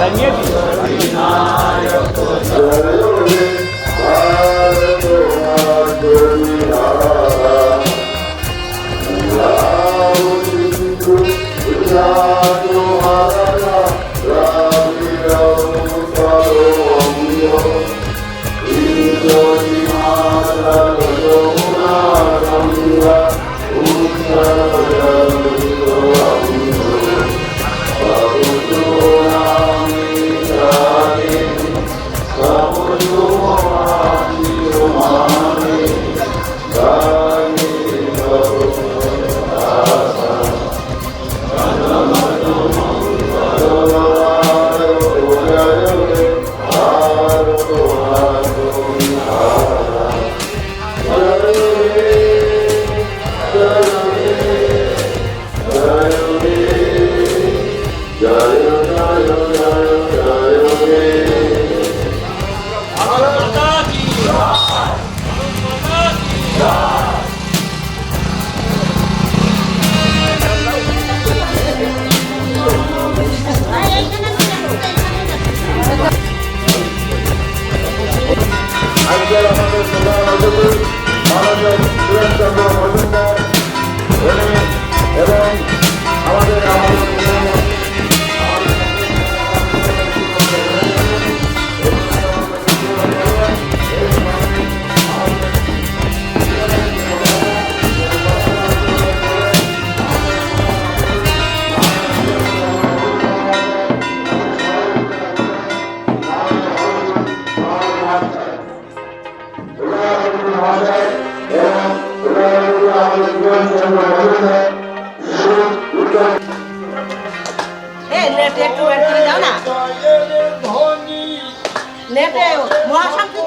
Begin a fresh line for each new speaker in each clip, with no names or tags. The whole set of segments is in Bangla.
আজকের Maharaja Subhash Chandra Bose, Buat?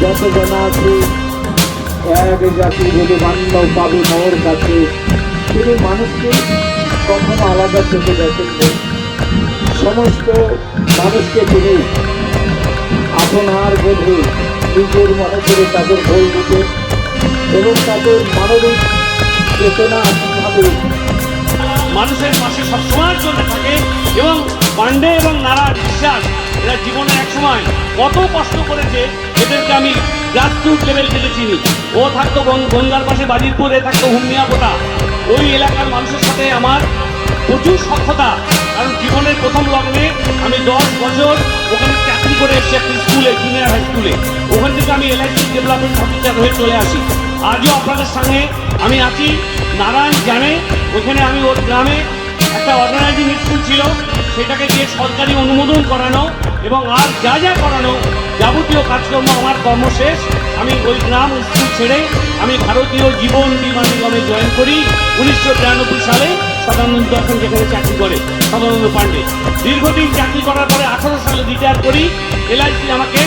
যত জানা আছে এক জাতি বলে পাবে মোর কাছে তিনি মানুষকে কখনো আলাদা চোখে দেখেন সমস্ত মানুষকে তিনি আপনার বোধে নিজের মনে করে তাদের বই দিতে এবং তাদের মানবিক চেতনা ভাবে
মানুষের পাশে সবসময়ের জন্য থাকে এবং পাণ্ডে এবং নারা বিশ্বাস। এরা জীবনে এক সময় কত কষ্ট করেছে, এদেরকে আমি গ্রাসরুট লেভেল থেকে চিনি। ও থাকতো গঙ্গার পাশে বাজিরপুর এ থাকতো হুমিয়া পোতা ওই এলাকার মানুষের সাথে আমার প্রচুর সক্ষতা কারণ জীবনের প্রথম লগ্নে আমি দশ বছর ওখানে চাকরি করে এসেছি একটি স্কুলে জুনিয়র হাই স্কুলে ওখান থেকে আমি এলআইসি ডেভেলপমেন্ট অফিসার হয়ে চলে আসি। আজও আপনাদের সঙ্গে আমি আছি, নারায়ণ জানে ওখানে আমি ওর গ্রামে একটা অর্গানাইজিং স্কুল ছিল, সেটাকে দিয়ে সরকারি অনুমোদন করানো এবং আর যা যা করানো যাবতীয় কাজকর্ম আমার কর্ম শেষ। আমি ওই গ্রাম স্কুল ছেড়ে আমি ভারতীয় জীবন বীমা নিগমে জয়েন করি। উনিশশো তিরানব্বই সালে সদানন্দ এখন যেখানে চাকরি করে, সদানন্দ পান্ডে দীর্ঘদিন চাকরি করার পরে আঠারো সালে রিটায়ার করি। এলআইসি আমাকে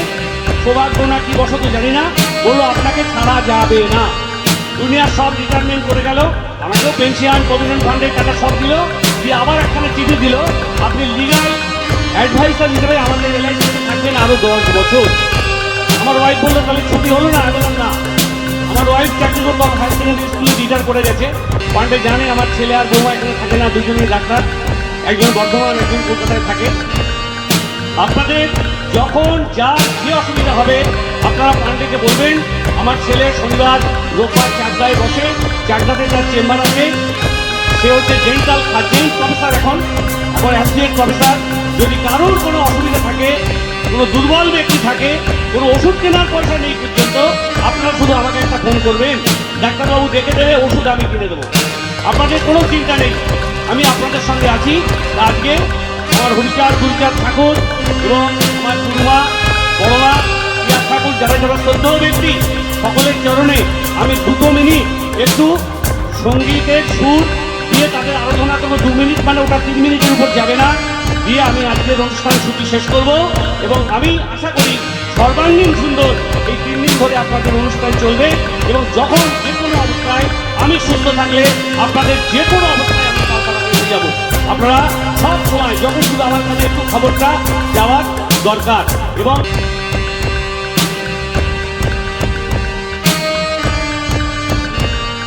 সৌভাগ্য না কি বসত জানি না, বলল, আপনাকে ছাড়া যাবে না। দুনিয়ার সব রিটায়ারমেন্ট করে গেল। আমাকেও পেনশন প্রভিডেন্ট ফান্ডের টাকা সব দিল। দিয়ে আবার একখানে চিঠি দিল, আপনি লিগাল অ্যাডভাইসার হিসেবে আমাদের এলআইসিতে থাকবেন আরও দশ বছর। আমার ওয়াইফ বলল, তাহলে ছুটি হলো না বললাম না আমার ওয়াইফ চাকরি করতো হায়ার সেকেন্ডারি স্কুলে রিটায়ার করে গেছে। পান্ডে জানে আমার ছেলে আর বৌমা এখানে থাকে না, দুজনেই ডাক্তার। একজন বর্ধমান, একজন কলকাতায় থাকে। আপনাদের যখন যা যে অসুবিধা হবে, আপনারা পান্ডেকে বলবেন, আমার ছেলে শনিবার রোববার চাকদায় বসে চাকদাতে তার চেম্বার আছে সে হচ্ছে ডেন্টাল জেন্ট প্রফেসর এখন এখন অ্যাসিয়েট প্রফেসর যদি কারোর কোনো অসুবিধা থাকে, কোনো দুর্বল ব্যক্তি থাকে, কোনো ওষুধ কেনার পয়সা নেই পর্যন্ত, আপনারা শুধু আমাকে একটা ফোন করবেন। ডাক্তারবাবু দেখে দেবে, ওষুধ আমি কিনে দেবো। আপনাদের কোনো চিন্তা নেই। আমি আপনাদের সঙ্গে আছি। আজকে আমার হরিচাঁদ, গুরুচাঁদ ঠাকুর এবং আমার গুরুমা বড়মা পিয়ার ঠাকুর, যারা যারা শ্রদ্ধ ব্যক্তি, সকলের চরণে আমি দুটো মিনিট একটু সঙ্গীতের সুর দিয়ে তাদের আরাধনা করব দু মিনিট মানে ওটা তিন মিনিটের উপর যাবে না। দিয়ে আমি আজকের অনুষ্ঠান ছুটি শেষ করব এবং আমি আশা করি সর্বাঙ্গীন সুন্দর এই তিন দিন ধরে আপনাদের অনুষ্ঠান চলবে এবং যখন যে কোনো অবস্থায় আমি সুস্থ থাকলে আপনাদের যে কোনো অবস্থায় আমি যাব। আপনারা সব সময় যখন শুধু আমার কাছে একটু খবরটা যাওয়ার দরকার এবং